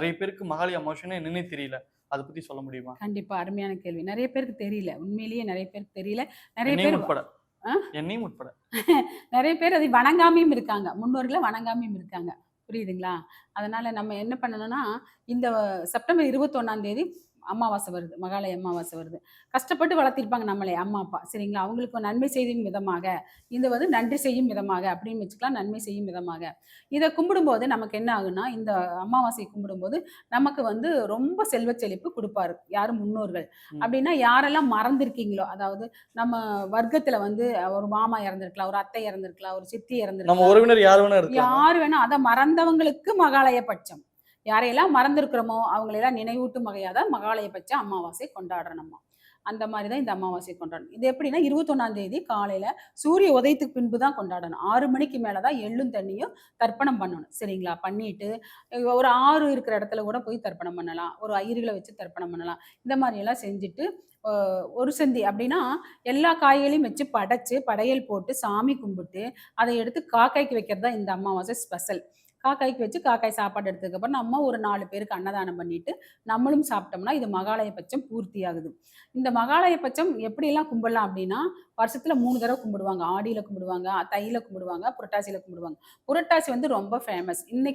நிறைய பேருக்கு மகாலி அமாவாசைன்னு என்னன்னே தெரியல. அதை பத்தி சொல்ல முடியுமா? கண்டிப்பா. அருமையான கேள்வி. நிறைய பேருக்கு தெரியல. உண்மையிலேயே நிறைய பேருக்கு தெரியல. நிறைய பேர் உட்பட? என்னையும் உட்பட. நிறைய பேர் அதை வணங்காமையும் இருக்காங்க. முன்னோர்களை வணங்காமையும் இருக்காங்க. புரியுதுங்களா? அதனால நம்ம என்ன பண்ணணும்னா இந்த செப்டம்பர் இருபத்தொன்னாம் தேதி அமாவாசை வருது மகாலய அமாவாசை வருது. கஷ்டப்பட்டு வளர்த்திருப்பாங்க நம்மளே அம்மா அப்பா. சரிங்களா? அவங்களுக்கு நன்மை செய்யும் விதமாக இது வந்து நன்றி செய்யும் விதமாக அப்படின்னு வச்சுக்கலாம் நன்மை செய்யும் விதமாக. இதை கும்பிடும்போது நமக்கு என்ன ஆகுன்னா இந்த அமாவாசையை கும்பிடும்போது நமக்கு வந்து ரொம்ப செல்வ செழிப்பு கொடுப்பாரு யாரும் முன்னோர்கள். அப்படின்னா யாரெல்லாம் மறந்துருக்கீங்களோ அதாவது நம்ம வர்க்கத்துல வந்து ஒரு மாமா இறந்திருக்கலாம் ஒரு அத்தை இறந்திருக்கலாம் ஒரு சித்தி இறந்திருக்கலாம். யார் யார் வேணா அதை மறந்தவங்களுக்கு மகாலய பட்சம். யாரையெல்லாம் மறந்துருக்கிறோமோ அவங்களையெல்லாம் நினைவூட்டும் வகையாக தான் மகாலய பட்ச அமாவாசை கொண்டாடுறோம்மா அந்த மாதிரி தான் இந்த அமாவாசை கொண்டாடணும். இது எப்படின்னா இருபத்தொன்னாம் தேதி காலையில சூரிய உதயத்துக்கு பின்பு தான் கொண்டாடணும். ஆறு மணிக்கு மேலே தான் எள்ளும் தண்ணியும் தர்ப்பணம் பண்ணணும். சரிங்களா? பண்ணிட்டு ஒரு ஆறு இருக்கிற இடத்துல கூட போய் தர்ப்பணம் பண்ணலாம். ஒரு ஐயர்களை வச்சு தர்ப்பணம் பண்ணலாம். இந்த மாதிரி எல்லாம் செஞ்சுட்டு ஒரு சந்தி அப்படின்னா எல்லா காய்களையும் வச்சு படைச்சு படையல் போட்டு சாமி கும்பிட்டு அதை எடுத்து காக்காய்க்கு வைக்கிறது தான் இந்த அமாவாசை ஸ்பெஷல். காக்காய்க்கு வச்சு காக்காய் சாப்பாடு எடுத்ததுக்கப்புறம் நம்ம ஒரு நாலு பேருக்கு அன்னதானம் பண்ணிட்டு நம்மளும் சாப்பிட்டோம்னா இது மகாலய பட்சம் பூர்த்தி ஆகுது இந்த மகாலய பட்சம் எப்படியெல்லாம் கும்பிடலாம் அப்படின்னா வருஷத்துல மூணு தடவை கும்பிடுவாங்க. ஆடியில கும்பிடுவாங்க தையில கும்பிடுவாங்க புரட்டாசியில கும்பிடுவாங்க. புரட்டாசி வந்து ரொம்ப ஃபேமஸ் இன்னைக்கு